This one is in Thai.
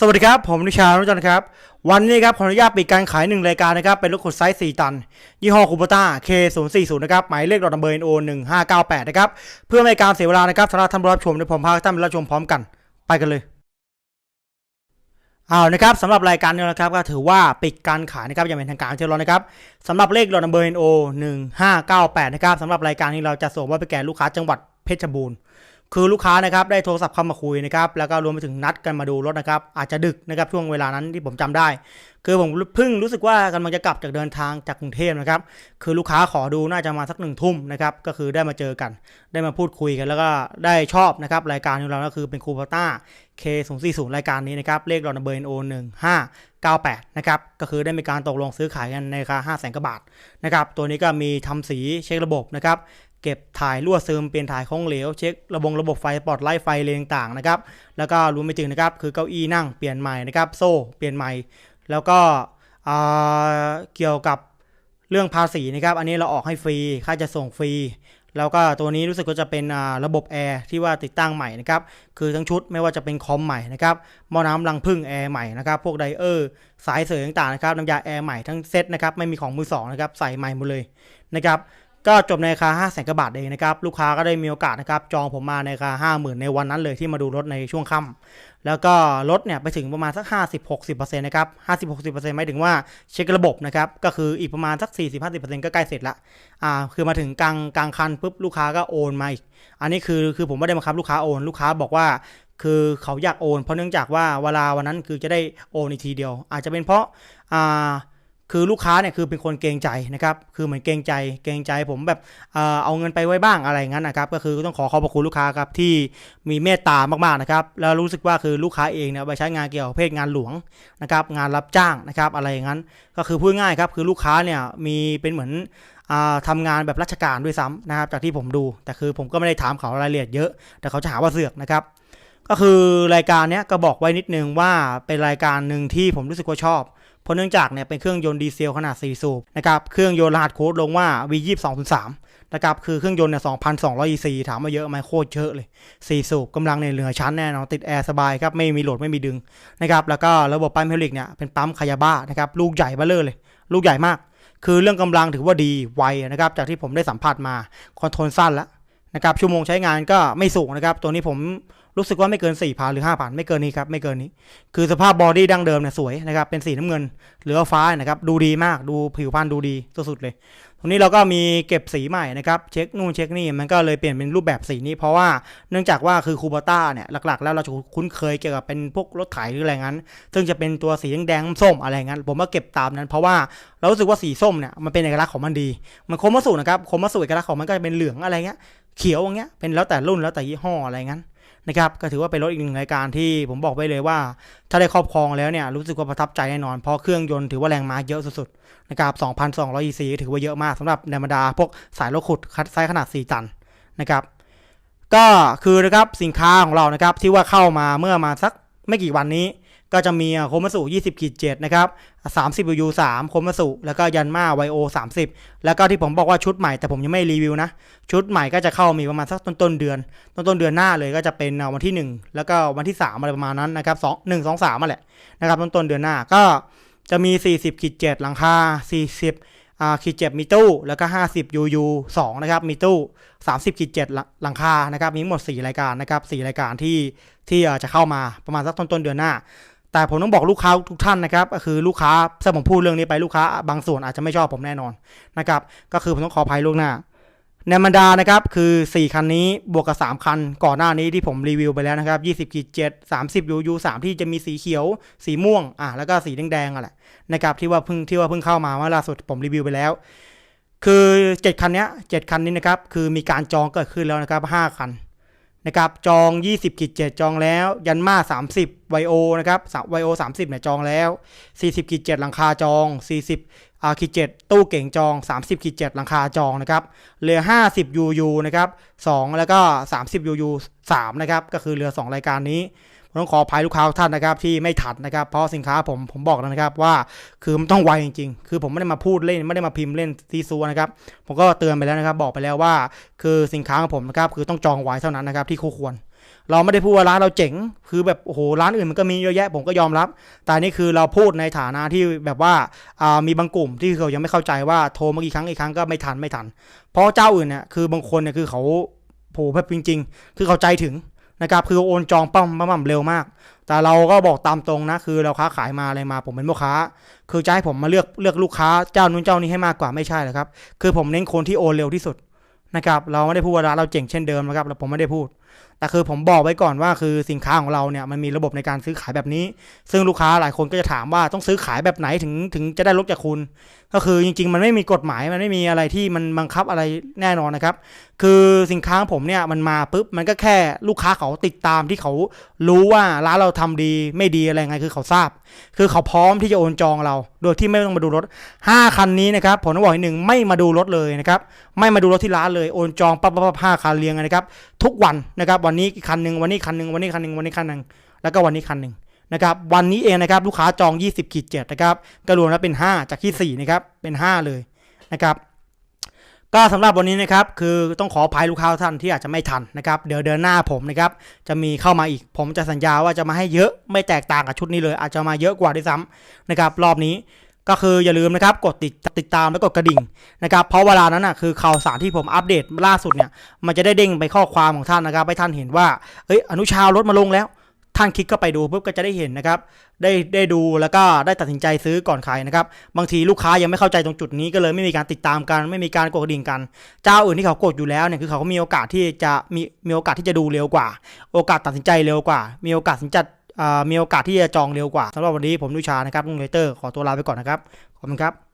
สวัสดีครับ ผมนิชารุจันครับ วันนี้ครับขออนุญาตปิดการขายหนึ่งรายการนะครับ เป็นรถขุดไซส์ 4 ตัน ยี่ห้อคูปต้า K040 นะครับ หมายเลขรถนัมเบอร์ NO 1598 นะครับ เพื่อไม่การเสียเวลานะครับสำหรับท่านผู้รับชมในผมพาท่านไปรับชมพร้อมกัน ไปกันเลยเอานะครับสำหรับรายการนี้นะครับก็ถือว่าปิดการขายนะครับอย่างเป็นทางการเรียบร้อนะครับสำหรับเลขรถนัมเบอร์ NO 1598 นะครับสำหรับรายการนี้เราจะส่งไว้ไปแก่ลูกค้าจังหวัดเพชรบูรณ์ คือลูกค้านะครับได้โทรศัพท์เข้ามาคุยนะครับแล้วก็รวมไปถึงนัดกันมาดูรถนะครับอาจจะดึกนะครับช่วงเวลานั้นที่ผมจำได้ คือผมเพิ่งรู้สึกว่ากำลังจะกลับจากเดินทางจากกรุงเทพนะครับคือลูกค้าขอดูน่าจะมาสักหนึ่งทุ่มนะครับก็คือได้มาเจอกัน ได้มาพูดคุยกัน แล้วก็ได้ชอบนะครับรายการของเราก็คือเป็นคูปต้า K040 รายการนี้นะครับเลขรอนเบอร์ NO 1598 นะครับก็คือได้มีการตกลงซื้อขายกันในราคา5 0 0 0 0 0กว่าบาทนะครับตัวนี้ก็มีทำสีเช็คระบบนะครับ เก็บถ่ายรั่วซึมเปลี่ยนถ่ายของเหลวเช็คระบบระบบไฟปลอดไล่ไฟเลนต่างนะครับ แล้วก็รวมไปถึงนะครับคือเก้าอี้นั่งเปลี่ยนใหม่นะครับโซ่เปลี่ยนใหม่ แล้วก็เกี่ยวกับเรื่องภาษีนะครับ อันนี้เราออกให้ฟรีค่าจะส่งฟรี แล้วก็ตัวนี้รู้สึกว่าจะเป็นระบบแอร์ที่ว่าติดตั้งใหม่นะครับ คือทั้งชุดไม่ว่าจะเป็นคอมใหม่นะครับหม้อน้ำรังพึ่งแอร์ใหม่นะครับพวกไดเออร์สายเสริมต่างๆนะครับน้ำยาแอร์ใหม่ทั้งเซ็ตนะครับไม่มีของมือสองนะครับใส่ใหม่หมดเลยนะครับ ก็จบในราคา5 0 0 0 0 0กว่าบาทเองนะครับ ลูกค้าก็ได้มีโอกาสนะครับ จองผมมาในราคา 50,000 ในวันนั้นเลยที่มาดูรถในช่วงค่ำแล้วก็รถเนี่ยไปถึงประมาณสัก 50-60%นะครับ 50-60%หมายถึงว่าเช็คระบบนะครับ ก็คืออีกประมาณสัก 40-50%ก็ใกล้เสร็จละอ่าคือมาถึงกลางกลางคันปุ๊บลูกค้าก็โอนมาอีก อันนี้คือคือผมไม่ได้บังคับลูกค้าโอนลูกค้าบอกว่าคือเขาอยากโอน เพราะเนื่องจากว่าเวลาวันนั้นคือจะได้โอนอีกทีเดียว อาจจะเป็นเพราะอ่า คือลูกค้าเนี่ยคือเป็นคนเกรงใจนะครับ คือเหมือนเกรงใจ เกรงใจผมแบบเอาเงินไปไว้บ้างอะไรงั้นนะครับ ก็คือต้องขอขอบคุณลูกค้าครับที่มีเมตตามากๆนะครับ แล้วรู้สึกว่าคือลูกค้าเองเนี่ยไปใช้งานเกี่ยวกับเพศงานหลวงนะครับ งานรับจ้างนะครับอะไรอย่างนั้น ก็คือพูดง่ายครับคือลูกค้าเนี่ยมีเป็นเหมือนอ่าทำงานแบบราชการด้วยซ้ำนะครับ จากที่ผมดู แต่คือผมก็ไม่ได้ถามเขารายละเอียดเยอะ แต่เขาจะหาว่าเสือกนะครับก็คือรายการนี้ก็บอกไว้นิดนึงว่าเป็นรายการหนึ่งที่ผมรู้สึกว่าชอบ ราะเนื่องจากเนี่ยเป็นเครื่องยนต์ดีเซลขนาด 4 สูบนะครับเครื่องยนต์รหัสโค้ดลงว่า V22.3 นะครับคือเครื่องยนต์เนี่ย2,200 EC ถามมาเยอะไหมโคตรเยอะเลย 4 สูบกำลังเนี่ยเหลือชั้นแน่นอนติดแอร์สบายครับไม่มีโหลดไม่มีดึงนะครับแล้วก็ระบบปั๊มเฮลิกเนี่ยเป็นปั๊มคายาบ้านะครับลูกใหญ่เบ้อเร่อเลย ลูกใหญ่มาก คือเรื่องกำลังถือว่าดีไวนะครับจากที่ผมได้สัมผัสมาคอนโทรลสั้นแล้วนะครับชั่วโมงใช้งานก็ไม่สูงนะครับตัวนี้ผม รู้สึกว่าไม่เกิน4,000หรือ5,000ไม่เกินนี้ครับไม่เกินนี้ คือสภาพบอดี้ดั้งเดิมเนี่ยสวยนะครับเป็นสีน้ำเงินเหลือฟ้านะครับดูดีมากดูผิวพรรณดูดีสุดๆเลย ตรงนี้เราก็มีเก็บสีใหม่นะครับเช็คนู่นเช็คนี่มันก็เลยเปลี่ยนเป็นรูปแบบสีนี้ เพราะว่าเนื่องจากว่าคือคูบาต้าเนี่ยหลักๆ แล้วเราจะคุ้นเคยเกี่ยวกับเป็นพวกรถไถหรืออะไรงั้น ซึ่งจะเป็นตัวสีแดงส้มอะไรงั้น ผมก็เก็บตามนั้น เพราะว่าเรารู้สึกว่าสีส้มเนี่ยมันเป็นเอกลักษณ์ของมันดีมันโคมัสุนะครับโคมัสุเอกลักษณ์ของมันก็จะเป็นเหลืองอะไรเงี้ยเขียวอย่างเงี้ยเป็นแล้วแต่รุ่นแล้วแต่ยี่ห้ออะไรงั้น นะครับก็ถือว่าเป็นรถอีกหนึ่งรายการที่ผมบอกไว้เลยว่า ถ้าได้ครอบครองแล้วเนี่ยรู้สึกว่าประทับใจแน่นอน เพราะเครื่องยนต์ถือว่าแรงม้าเยอะสุดๆนะครับ2,200 EC ถือว่าเยอะมากสำหรับในบรรดาพวกสายรถขุดคัดไซส์ขนาด 4 ตันนะครับก็คือนะครับสินค้าของเรานะครับที่ว่าเข้ามาเมื่อมาสักไม่กี่วันนี้ ก็จะมีโคมัสุ20ขีด7นะครับ30 U 3โคมัสุแล้วก็ยันมาไวโอ30 แล้วก็ที่ผมบอกว่าชุดใหม่แต่ผมยังไม่รีวิวนะ ชุดใหม่ก็จะเข้ามีประมาณสักต้นต้นเดือน ต้นต้นเดือนหน้าเลยก็จะเป็นวันที่ 1 แล้วก็วันที่ 3 อะไรประมาณนั้นนะครับ2 1 2 3มาแหละนะครับต้นต้นเดือนหน้าก็จะมี 40ขีด7หลังคา 40อ่าขีด7มีตู้ แล้วก็ 50 UU 2 นะครับ มีตู้ 30ขีด7หลังคานะครับ มีหมด 4 รายการนะครับ 4 รายการที่ที่จะเข้ามาประมาณสักต้นต้นเดือนหน้า แต่ผมต้องบอกลูกค้าทุกท่านนะครับก็คือลูกค้าถ้าผมพูดเรื่องนี้ไปลูกค้า บางส่วนอาจจะไม่ชอบผมแน่นอนนะครับก็คือผมต้องขออภัยล่วงหน้าในบรรดานะครับคือ 4 คันนี้บวกกับ 3 คัน ก่อนหน้านี้ที่ผมรีวิวไปแล้วนะครับ20ขีด7 30 UU 3 ที่จะมีสีเขียว สีม่วงอะแล้วก็สีแดงๆอะแหละนะครับที่ว่าเพิ่งที่ว่าเพิ่งเข้ามาเมื่อล่าสุดผมรีวิวไปแล้ว คือ 7 คันเนี้ย7คันนี้นะครับคือมีการจองเกิดขึ้นแล้วนะครับ5คัน นะครับจอง 20ขีด7จองแล้ว ยันมา 30ไวโอนะครับไวโอ30เนี่ยจองแล้ว 40ขีด7หลังคาจอง 40อ่าขีด7ตู้เก่งจอง 30ขีด7หลังคาจองนะครับเหลือ 50 UU นะครับ2แล้วก็ 30 UU 3นะครับก็คือเหลือ 2 รายการนี้ ต้องขออภัยลูกค้าท่านนะครับที่ไม่ทันนะครับ เพราะสินค้าผมผมบอกแล้วนะครับว่าคือมันต้องไวจริงๆ คือผมไม่ได้มาพูดเล่นไม่ได้มาพิมพ์เล่นซีซัวนะครับผมก็เตือนไปแล้วนะครับ บอกไปแล้วว่า คือสินค้าของผมนะครับคือต้องจองไว้เท่านั้นนะครับที่คู่ควรเราไม่ได้พูดว่าร้านเราเจ๋ง คือแบบโอ้โหร้านอื่นมันก็มีเยอะแยะผมก็ยอมรับ แต่นี่คือเราพูดในฐานะที่แบบว่าามีบางกลุ่มที่เขายังไม่เข้าใจว่าโทรมากี่ครั้งกี่ครั้งก็ไม่ทันไม่ทัน เพราะเจ้าอื่นเนี่ยคือบางคนเนี่ยคือเขาโหแบบจริง ๆ คือเขาใจถึง นะครับคือโอนจองปั๊มปั๊มเร็วมาก แต่เราก็บอกตามตรงนะ คือเราค้าขายมาอะไรมาผมเป็นพ่อค้า คือจะให้ผมมาเลือกเลือกลูกค้าเจ้านู้นเจ้านี้ให้มากกว่าไม่ใช่เลยครับ คือผมเน้นคนที่โอนเร็วที่สุดนะครับ เราไม่ได้พูดว่าเราเจ๋งเช่นเดิมนะครับเราผมไม่ได้พูด แต่คือผมบอกไว้ก่อนว่าคือสินค้าของเราเนี่ยมันมีระบบในการซื้อขายแบบนี้ ซึ่งลูกค้าหลายคนก็จะถามว่าต้องซื้อขายแบบไหนถึงถึงจะได้ลดจากคุณ ก็คือจริง ๆ มันไม่มีกฎหมายมันไม่มีอะไรที่มันบังคับอะไรแน่นอนนะครับ คือสินค้าของผมเนี่ยมันมาปุ๊บมันก็แค่ลูกค้าเขาติดตามที่เขารู้ว่าร้านเราทำดีไม่ดีอะไรไงคือเขาทราบ คือเขาพร้อมที่จะโอนจองเราโดยที่ไม่ต้องมาดูรถ 5 คันนี้นะครับผมต้องบอกอีกหนึ่งไม่มาดูรถเลยนะครับไม่มาดูรถที่ร้านเลยโอนจองปั๊บปั๊บปั๊บห้าคันเรียงนนะครับทุกวันนะครับวันนี้คันหนึ่งวันนี้คันหนึ่งวันนี้คันหนึ่งวันนี้คันหนึ่งแล้วก็วันนี้คันหนึ่งนะครับวันนี้เองนะครับลูกค้าจอง 20ขีด7นะครับก็รวมแล้วเป็น 5 จากที่4นะครับเป็น 5 เลยนะครับ ก็สำหรับวันนี้นะครับคือต้องขออภัยลูกค้าท่านที่อาจจะไม่ทันนะครับเดี๋ยวเดือนหน้าผมนะครับจะมีเข้ามาอีก ผมจะสัญญาว่าจะมาให้เยอะไม่แตกต่างกับชุดนี้เลย อาจจะมาเยอะกว่าด้วยซ้ำนะครับรอบนี้ก็คืออย่าลืมนะครับกดติดติดตามและกดกระดิ่งนะครับเพราะเวลานั้นอะคือข่าวสารที่ผมอัปเดตล่าสุดเนี่ยมันจะได้เด้งไปข้อความของท่านนะครับให้ท่านเห็นว่าเอ้ยอนุชาลดมาลงแล้ว ท่านคลิกเข้าไปดูปุ๊บก็จะได้เห็นนะครับ ได้ได้ดูแล้วก็ได้ตัดสินใจซื้อก่อนใครนะครับ บางทีลูกค้ายังไม่เข้าใจตรงจุดนี้ก็เลยไม่มีการติดตามกัน ไม่มีการกดดิ่งกัน เจ้าอื่นที่เขากดอยู่แล้วเนี่ยคือเขาก็มีโอกาสที่จะมีมีโอกาสที่จะดูเร็วกว่า โอกาสตัดสินใจเร็วกว่า มีโอกาสสินจอ่ามีโอกาสที่จะจองเร็วกว่าสำหรับวันนี้ผมนุชานะครับลุงเลเตอร์ขอตัวลาไปก่อนนะครับขอบคุณครับ